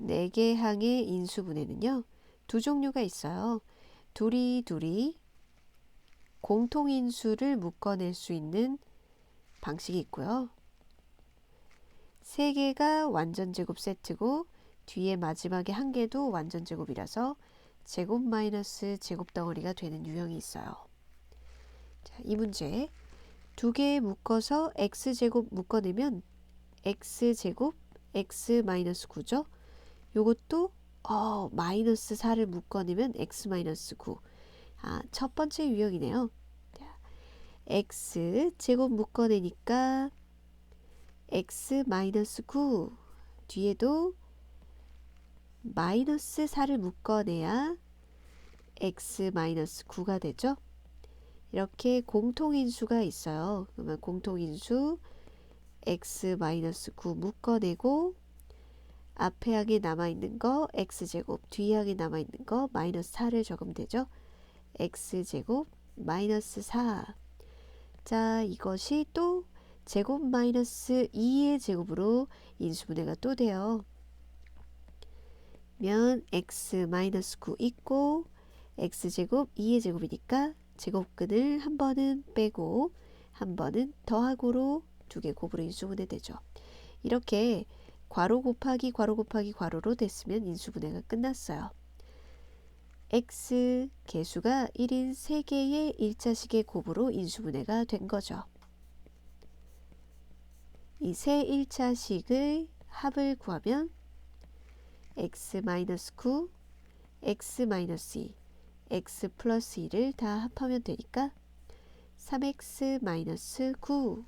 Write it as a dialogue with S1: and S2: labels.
S1: 4개 항의 인수분해는요. 두 종류가 있어요. 둘이 둘이 공통인수를 묶어낼 수 있는 방식이 있고요. 세 개가 완전 제곱 세트고 뒤에 마지막에 한 개도 완전 제곱이라서 제곱 마이너스 제곱 덩어리가 되는 유형이 있어요. 자, 이 문제 두 개 묶어서 x제곱 묶어내면 x제곱 x 마이너스 9죠. 요것도 어, 마이너스 4를 묶어내면 x 마이너스 9. 아, 첫 번째 유형이네요. 자, x 제곱 묶어내니까 x 마이너스 9 뒤에도 마이너스 4를 묶어내야 x 마이너스 9가 되죠. 이렇게 공통인수가 있어요. 그러면 공통인수 x 마이너스 9 묶어내고 앞에 항에 남아있는 거 x제곱 뒤에 항에 남아있는 거 마이너스 4를 적으면 되죠. x제곱 마이너스 4 자, 이것이 또 제곱 마이너스 2의 제곱으로 인수분해가 또 돼요. 면 x 마이너스 9 있고 x제곱 2의 제곱이니까 제곱근을 한 번은 빼고 한 번은 더하고로 두 개 곱으로 인수분해 되죠. 이렇게 괄호 곱하기 괄호 곱하기 괄호로 됐으면 인수분해가 끝났어요. x 개수가 1인 3개의 1자식의 곱으로 인수분해가 된 거죠. 이 세 1자식의 합을 구하면 x-9, x-2, x 플러스 2를 다 합하면 되니까 3x-9